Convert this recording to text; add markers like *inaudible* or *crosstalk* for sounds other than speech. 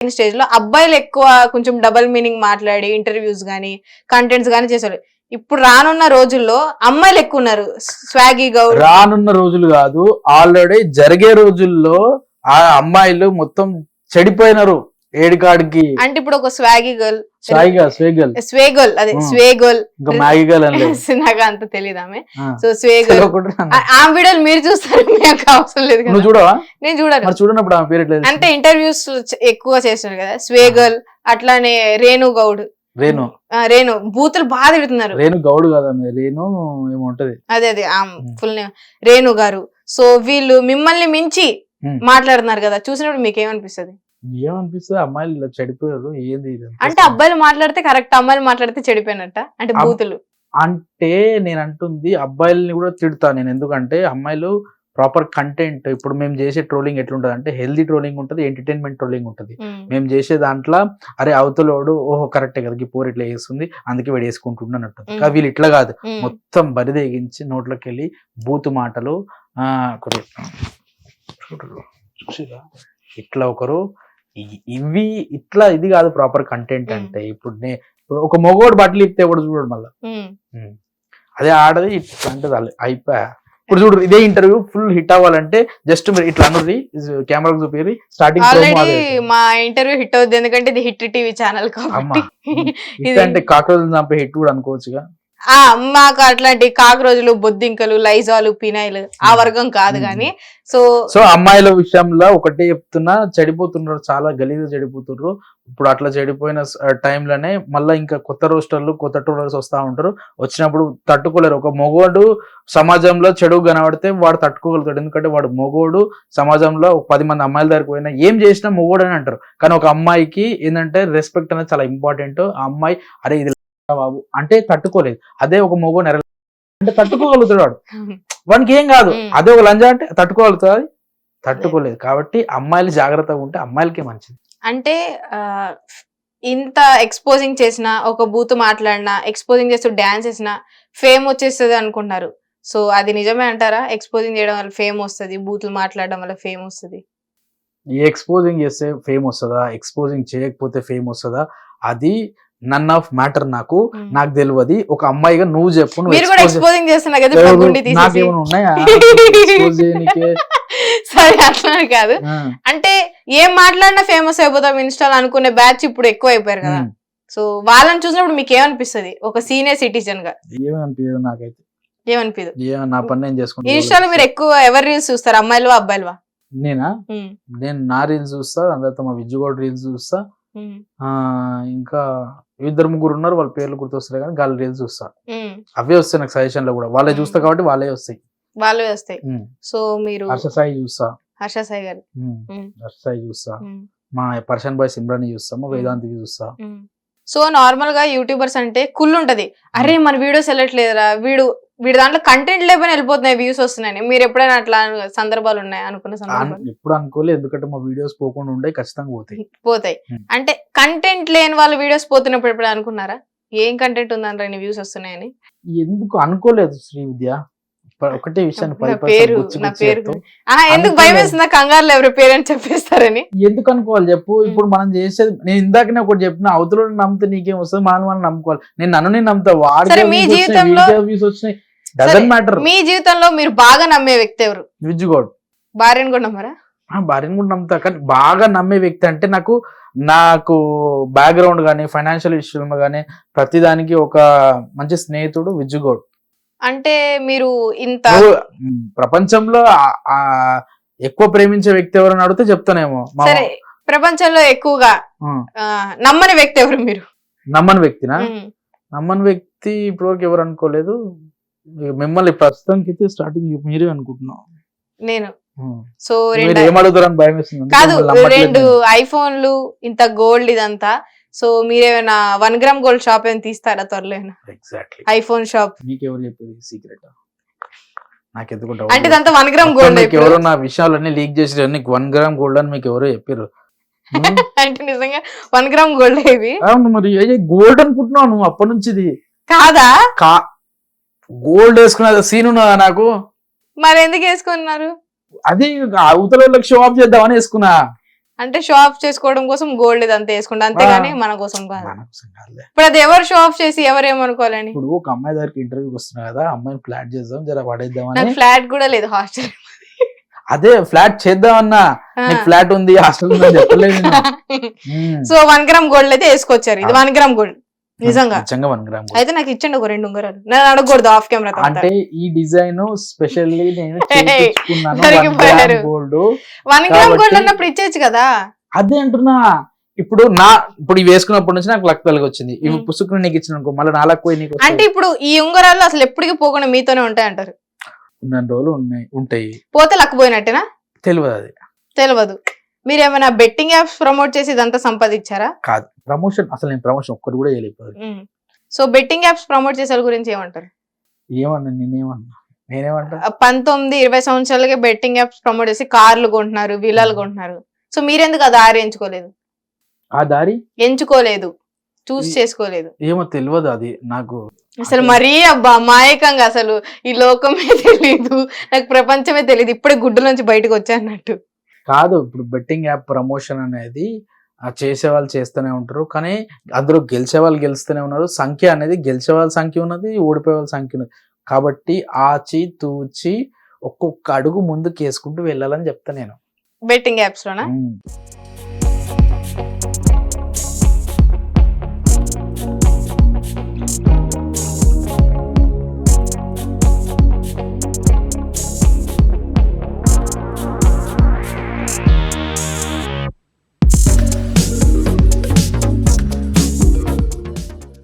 స్టేజ్లో అబ్బాయిలు ఎక్కువ కొంచెం డబల్ మీనింగ్ మాట్లాడి ఇంటర్వ్యూస్ గానీ కంటెంట్స్ గానీ చేశారు ఇప్పుడు రానున్న రోజుల్లో అమ్మాయిలు ఎక్కువ ఉన్నారు. స్వాగీ గౌడ్ రానున్న రోజులు కాదు ఆల్రెడీ జరిగే రోజుల్లో ఆ అమ్మాయిలు మొత్తం చెడిపోయినారు. ఏడికాడికి అంటే ఇప్పుడు ఒక స్వాగి గర్ల్ స్వేగల్ స్వేగోల్ అదే. స్వేగోల్ మ్యాగిగల్ *laughs* నాకు అంత తెలియదు ఆమె. సో స్వేగోల్. ఆ- వీడియోలు మీరు చూస్తారు *laughs* మీకు అవసరం లేదు నువ్వు చూడవా? నేను మరి చూడనప్పుడు ఆమె పేరు అంటే ఇంటర్వ్యూస్ ఎక్కువ చేస్తున్నారు కదా. స్వేగల్ అట్లానే రేణు గౌడ్. రేణు. ఆ, రేణు. బూతులు బాగా తిడుతున్నారు. రేణు గౌడ్ కదా రేణు ఏముంటది అదే అదే. ఫుల్ నేమ్ రేణు గారు. సో వీళ్ళు మిమ్మల్ని మించి. మాట్లాడుతున్నారు కదా. చూసినప్పుడు మీకు ఏమనిపిస్తుంది? ఏమనిపిస్తుంది? అమ్మాయిలు ఇలా చెడిపోయారు? ఏంది ఇది? అంటే అబ్బాయిలు మాట్లాడితే కరెక్ట్ అమ్మాయిలు మాట్లాడితే చెడిపోయినట్ట? అంటే బూతులు. అంటే నేను అంటుంది అబ్బాయిల్ని కూడా తిడతా నేను. ఎందుకంటే అమ్మాయిలు ప్రాపర్ కంటెంట్ ఇప్పుడు మేము చేసే ట్రోలింగ్ ఎట్లుంటది అంటే హెల్దీ ట్రోలింగ్ ఉంటుంది ఎంటర్టైన్మెంట్ ట్రోలింగ్ ఉంటుంది. మేము. చేసే దాంట్లో అరే అవతలోడు ఓహో కరెక్టే కదా పోరు ఇట్లా వేస్తుంది అందుకే వీడు వేసుకుంటుండ అన్నట్టు. కానీ వీళ్ళు ఇట్లా కాదు. మొత్తం బరిదేగించి నోట్లోకి వెళ్ళి బూతు మాటలు? ఇట్లా ఒకరు ఇవి ఇట్లా ఇది కాదు ప్రాపర్ కంటెంట్. అంటే. ఇప్పుడు నే ఒక మొగోడు బట్టలు ఇస్తే కూడా చూడడు మళ్ళీ. అదే ఆడది ఇట్లా అంటే అయిపోయా ఇప్పుడు చూడు ఇదే ఇంటర్వ్యూ ఫుల్ హిట్ అవ్వాలంటే జస్ట్ మీరు ఇట్లా అనుర్రి కెమెరాకు చూపిరి స్టార్టింగ్ ఆల్రెడీ మా ఇంటర్వ్యూ హిట్ అవుద్ది ఎందుకంటే ఇది హిట్ టీవీ ఛానల్ కాబట్టి. *laughs* ఇది- అంటే కాకరోజు చంపే హిట్ కూడా అనుకోవచ్చుగా. మాకు అట్లాంటి కాకరోజులు బొద్దింకలు లైజాలు పినాయిలు ఆ వర్గం కాదు. కానీ సో సో అమ్మాయిల విషయంలో ఒకటే చెప్తున్నా చెడిపోతున్నారు చాలా గలీజు చెడిపోతున్నారు. ఇప్పుడు అట్లా చెడిపోయిన టైంలోనే మళ్ళీ ఇంకా కొత్త రోస్టర్లు కొత్త ట్రోలర్స్ వస్తా ఉంటారు. వచ్చినప్పుడు తట్టుకోలేరు. ఒక మొగోడు సమాజంలో చెడు కనబడితే వాడు తట్టుకోగలుగుతాడు. ఎందుకంటే వాడు మొగోడు సమాజంలో పది మంది అమ్మాయిల దగ్గరికి పోయినా ఏం చేసినా మొగోడు అని అంటారు. కానీ ఒక అమ్మాయికి ఏంటంటే రెస్పెక్ట్ అనేది చాలా ఇంపార్టెంట్ ఆ అమ్మాయి అరే ఇది బాబు. అంటే తట్టుకోలేదు. అదే ఒక మొగోడు నెర అంటే తట్టుకోగలుగుతాడు వాడు. వానికి ఏం కాదు. అదే ఒక లంజా అంటే తట్టుకోగలుగుతుంది. తట్టుకోలేదు. కాబట్టి అమ్మాయిలు జాగ్రత్తగా ఉంటే అమ్మాయిలకే మంచిది. అంటే ఇంత ఎక్స్పోజింగ్ చేసిన ఒక బూత్ మాట్లాడినా ఎక్స్పోజింగ్ చేస్తూ డాన్స్ చేసిన ఫేమ్ వచ్చేస్తుంది అనుకుంటున్నారు. సో అది నిజమే అంటారా? ఎక్స్పోజింగ్ చేయడం వల్ల ఫేమ్ వస్తుంది. బూతులు మాట్లాడడం వల్ల ఫేమ్ వస్తుంది. ఈ ఎక్స్పోజింగ్ చేస్తే ఫేమ్ వస్తుందా? ఎక్స్పోజింగ్ చేయకపోతే ఫేమ్ వస్తుందా? అది నన్ ఆఫ్ మ్యాటర్ నాకు. నాకు తెలియదు ఒక అమ్మాయిగా నువ్వు చెప్పు కదా? *laughs* సరే అట్లా అంటే ఏం మాట్లాడినా ఫేమస్ అయిపోతాం ఇన్స్టాల్ అనుకునే బ్యాచ్ ఇప్పుడు ఎక్కువ అయిపోయారు కదా. ఉమ్. సో వాళ్ళని చూసినప్పుడు మీకు ఏమనిపిస్తుంది? ఒక సీనియర్ సిటిజన్గా. ఏమనిపించదు నాకైతే. నా పని నేను చేసుకుంటా. ఇన్స్టాలో మీరు ఎక్కువ ఎవరు రీల్స్ చూస్తారు? అమ్మాయిలు అబ్బాయిలువా? నేనా? ఉమ్, నేను నా రీల్స్ చూస్తా అందరితో మా విజ్జుగౌడ్ రీల్స్ చూస్తా. ఇంకా ఇద్దరు ముగ్గురు ఉన్నారు వాళ్ళ పేర్లు గుర్తొస్తారు కానీ గాలి రీల్స్ చూస్తా. అవే వస్తాయి నాకు సజెషన్లో కూడా. వాళ్ళే చూస్తా కాబట్టి వాళ్ళే వస్తాయి. వాళ్ళే వస్తాయి. సో మీరు హర్ష సాయి చూస్తా. హర్ష సాయి గారు. ఉమ్. ఉమ్. హర్ష సాయి చూస్తా మా పర్షన్ బాయ్ సిమ్రాని చూస్తాము వేదాంతికి చూస్తా. సో నార్మల్గా యూట్యూబర్స్ అంటే కుళ్ళు ఉంటది అరే మన వీడియోస్ వెళ్ళట్లేదురా. వీడు వీడి దాంట్లో కంటెంట్ లేకపోయినా వెళ్ళిపోతున్నాయి వ్యూస్ వస్తున్నాయని మీరు ఎప్పుడైనా అట్లా సందర్భాలు ఉన్నాయి? అనుకున్న అన్- సందర్భాలు? ఎప్పుడు అనుకోలేదు ఎందుకంటే మా వీడియోస్ పోకుండా ఉండే ఖచ్చితంగా పోతాయి. పోతాయి. అంటే కంటెంట్ లేని వాళ్ళ వీడియోస్ పోతున్నప్పుడు ఎప్పుడు అనుకున్నారా? ఏం కంటెంట్ ఉందని వ్యూస్ వస్తున్నాయని? ఎందుకు అనుకోలేదు శ్రీ విద్య ఒకటే విషయాన్ని పేరు నా పేరు ఎందుకు భయం. వేస్తుందా కంగారులో ఎవరి పేరు అని చెప్పేస్తారని? ఎందుకు అనుకోవాలి చెప్పు? ఇప్పుడు మనం చేసేది నేను ఇందాకనే ఒకటి చెప్పిన అవతల నమ్మితే నీకేం వస్తుంది? మనం మనం నమ్ముకోవాలి. నేను నన్ను నేను నమ్ముతా మీ వచ్చినాయి, డజన్ మ్యాటర్ మీ జీవితంలో మీరు బాగా నమ్మే వ్యక్తి ఎవరు? విజ్జుగౌడ్ భార్యను కూడా నమ్మరా? భార్యను కూడా నమ్ముతా కానీ బాగా నమ్మే వ్యక్తి అంటే నాకు నాకు బ్యాక్గ్రౌండ్ కానీ ఫైనాన్షియల్ ఇష్యూలు కానీ ప్రతిదానికి ఒక మంచి స్నేహితుడు విజ్జుగౌడ్ అంటే మీరు ఇంత ప్రపంచంలో ఎక్కువ ప్రేమించే వ్యక్తి ఎవరని అడిగితే చెప్తానేమో. సరే ప్రపంచంలో ఎక్కువగా నమ్మని వ్యక్తి ఎవరు మీరు? నమ్మని వ్యక్తినా. నమ్మని వ్యక్తి ఇప్పటివరకు ఎవరు అనుకోలేదు. మిమ్మల్ని ప్రస్తుతానికి అయితే స్టార్టింగ్ మీరే అనుకుంటున్నాం. నేను. సో కాదు రెండు. ఐఫోన్లు ఇంత గోల్డ్ ఇదంతా. సో మీరేమైనా వన్ గ్రామ్ గోల్డ్ షాప్ ఏమైనా తీస్తారా త్వరలో ఐఫోన్ షాప్ మీకు ఎవరు చెప్పేది సీక్రెట్ అంటే ఇదంతా వన్ గ్రామ్ గోల్డ్ ఎవరో నా విషయాలన్నీ లీక్ చేసి నీకు వన్ గ్రామ్ గోల్డ్ అని మీకు ఎవరో చెప్పారు? *laughs* అంటే నిజంగా వన్ గ్రామ్ గోల్డ్ ఇవి అవును మరి గోల్డ్ అనుకుంటున్నావు నువ్వు అప్పటి నుంచి కాదా? కా గోల్డ్ వేసుకునే సీన్ ఉన్నదా నాకు? మరి ఎందుకు వేసుకున్నారు? అది అవతల వాళ్ళకి షో ఆఫ్ చేద్దామని వేసుకున్నా. అంటే షో ఆఫ్ చేసుకోవడం కోసం గోల్డ్ ఇదంతా వేసుకుంటా అంతేగాని మన కోసం కాదు. ఇప్పుడు అది ఎవరు షో ఆఫ్ చేసి ఎవరు ఏమనుకోవాలని? ఇప్పుడు ఒక అమ్మాయి దగ్గరికి ఇంటర్వ్యూకి వస్తున్నా కదా అమ్మాయిని ఫ్లాట్ చేద్దాం జర పడేద్దామని. నాకు ఫ్లాట్ కూడా లేదు హాస్టల్ అదే ఫ్లాట్ చేద్దామన్నా. నీకు ఫ్లాట్ ఉంది హాస్టల్ చెప్పలేదు. *laughs* సో వన్ గ్రామ్ గోల్డ్ అయితే వేసుకొచ్చారు. ఇది వన్ గ్రామ్ గోల్డ్ నిజంగా. నిజంగా వన్ గ్రామ్ అయితే నాకు ఇచ్చండి ఒక రెండు ఉంగరాలు. నేను అడగకూడదు ఆఫ్ కెమెరా అంటే ఈ డిజైన్ స్పెషల్లీ నేను. *laughs* గోల్డ్. వన్ గ్రామ్ గోల్డ్ అన్నప్పుడు ఇచ్చేచ్చు కదా? అదే అంటున్నా. ఇప్పుడు నా ఇప్పుడు ఇవి వేసుకున్నప్పటి నుంచి నాకు లక్ కలిగి వచ్చింది ఇవి. పుసుకుని నీకు ఇచ్చిన అనుకో మళ్ళీ నాలుగు పోయి నీకు అంటే ఇప్పుడు ఈ ఉంగరాలు అసలు ఎప్పటికీ పోకుండా మీతోనే ఉంటాయి అంటారు ఉన్న రోజులు ఉన్నాయి ఉంటాయి. పోతే లక్ పోయినట్టేనా? తెలియదు అది. తెలియదు మీరు ఏమైనా బెట్టింగ్ యాప్స్ ప్రమోట్ చేసి ఇదంతా సంపాదించారా? కాదు. ప్రమోషన్ అసలు నేను ప్రమోషన్ ఒక్కటి కూడా చేయలేకపోయాను. సో బెట్టింగ్ యాప్స్ ప్రమోట్ చేసే గురించి ఏమంటారు? ఏమన్నా నేనేమన్నా నేనేమంటా? పంతొమ్మిది ఇరవై సంవత్సరాలకే బెట్టింగ్ యాప్స్ ప్రమోట్ చేసి కార్లు కొంటున్నారు విలాలు కొంటున్నారు. సో మీరెందుకు ఆ దారి ఎంచుకోలేదు? ఆ దారి? ఎంచుకోలేదు. చూస్ చేసుకోలేదు. ఏమో తెలియదు అది నాకు అసలు. మరీ అబ్బా అమాయకంగా అసలు ఈ లోకమే *laughs* తెలీదు. నాకు ప్రపంచమే తెలియదు ఇప్పుడే గుడ్డు నుంచి బయటకు వచ్చా అన్నట్టు కాదు ఇప్పుడు బెట్టింగ్ యాప్ ప్రమోషన్ అనేది చేసే వాళ్ళు చేస్తూనే ఉంటారు. కానీ అందులో గెలిచే వాళ్ళు గెలుస్తూనే ఉన్నారు. సంఖ్య అనేది గెలిచే వాళ్ళ సంఖ్య ఉన్నది ఓడిపోయే వాళ్ళ సంఖ్య ఉన్నది. కాబట్టి ఆచి తూచి ఒక్కొక్క అడుగు ముందుకు వేసుకుంటూ వెళ్ళాలని చెప్తా నేను. బెట్టింగ్ యాప్స్ లోనా.